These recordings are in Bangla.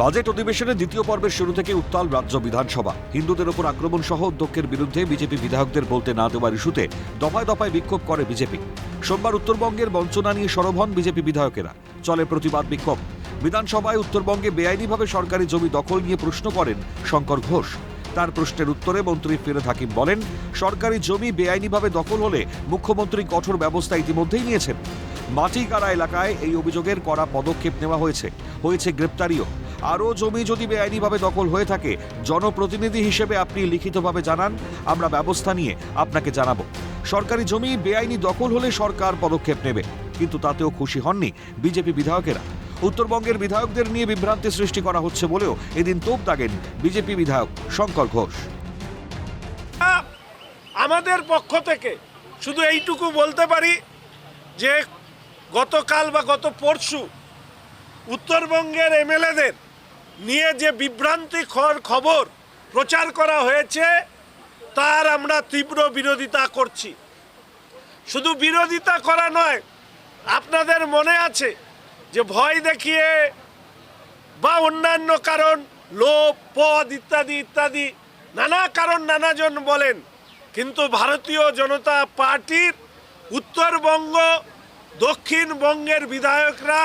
বাজেট অধিবেশনের দ্বিতীয় পর্বের শুরু থেকে উত্তাল রাজ্য বিধানসভা। হিন্দুদের ওপর আক্রমণ সহ অধ্যক্ষের বিরুদ্ধে বিজেপি বিধায়কদের বলতে না দেওয়ার ইস্যুতে দফায় দফায় বিক্ষোভ করে বিজেপি। সোমবার উত্তরবঙ্গের বঞ্চনা নিয়ে সরব হন বিজেপি বিধায়কেরা। চলে প্রতিবাদ বিক্ষোভ। বিধানসভায় উত্তরবঙ্গে বেআইনিভাবে সরকারি জমি দখল নিয়ে প্রশ্ন করেন শঙ্কর ঘোষ। তার প্রশ্নের উত্তরে মন্ত্রী ফিরোজ হাকিম বলেন, সরকারি জমি বেআইনিভাবে দখল হলে মুখ্যমন্ত্রী কঠোর ব্যবস্থা ইতিমধ্যেই নিয়েছেন। মাটিকারা এলাকায় এই অভিযোগের করা পদক্ষেপ নেওয়া হয়েছে। হয়েছে গ্রেপ্তারিও। আরও জমি যদি বেআইনিভাবে দখল হয়ে থাকে, জনপ্রতিনিধি হিসেবে আপনি লিখিতভাবে জানান, আমরা ব্যবস্থা নিয়ে আপনাকে জানাব। সরকারি জমি বেআইনি দখল হলে সরকার পদক্ষেপ নেবে, কিন্তু তাতেও খুশি হননি বিজেপি বিধায়কেরা। উত্তরবঙ্গের বিধায়কদের নিয়ে বিভ্রান্তি সৃষ্টি করা হচ্ছে বলেও এদিন তোপ দাগেন বিজেপি বিধায়ক শঙ্কর ঘোষ। আমাদের পক্ষ থেকে শুধু এইটুকু বলতে পারি যে গতকাল বা গত পরশু উত্তরবঙ্গের এমএলএদের নিয়ে যে বিভ্রান্তিকর খবর প্রচার করা হয়েছে, তার আমরা তীব্র বিরোধিতা করছি। শুধু বিরোধিতা করা নয়, আপনাদের মনে আছে যে ভয় দেখিয়ে বা অন্যান্য কারণ লোভ পদ ইত্যাদি ইত্যাদি, নানা কারণ নানাজন বলেন, কিন্তু ভারতীয় জনতা পার্টির উত্তরবঙ্গ, দক্ষিণবঙ্গের বিধায়করা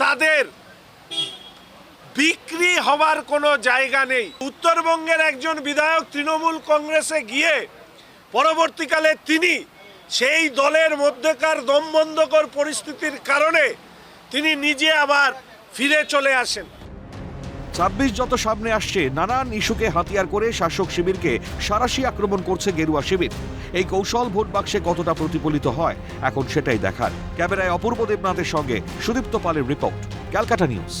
তাদের বিক্রি হওয়ার কোনো জায়গা নেই। উত্তরবঙ্গের একজন বিধায়ক তৃণমূল কংগ্রেসে গিয়ে পরবর্তীকালে তিনি সেই দলের মধ্যেকার দমবন্ধকর পরিস্থিতির কারণে তিনি নিজে আবার ফিরে চলে আসেন। ছাব্বিশ যত সামনে আসছে, নানান ইস্যুকে হাতিয়ার করে শাসক শিবিরকে সারাশি আক্রমণ করছে গেরুয়া শিবির। এই কৌশল ভোট বাক্সে কতটা প্রতিফলিত হয়, এখন সেটাই দেখার। ক্যামেরায় অপূর্ব দেবনাথের সঙ্গে সুদীপ্ত পালের রিপোর্ট, ক্যালকাটা নিউজ।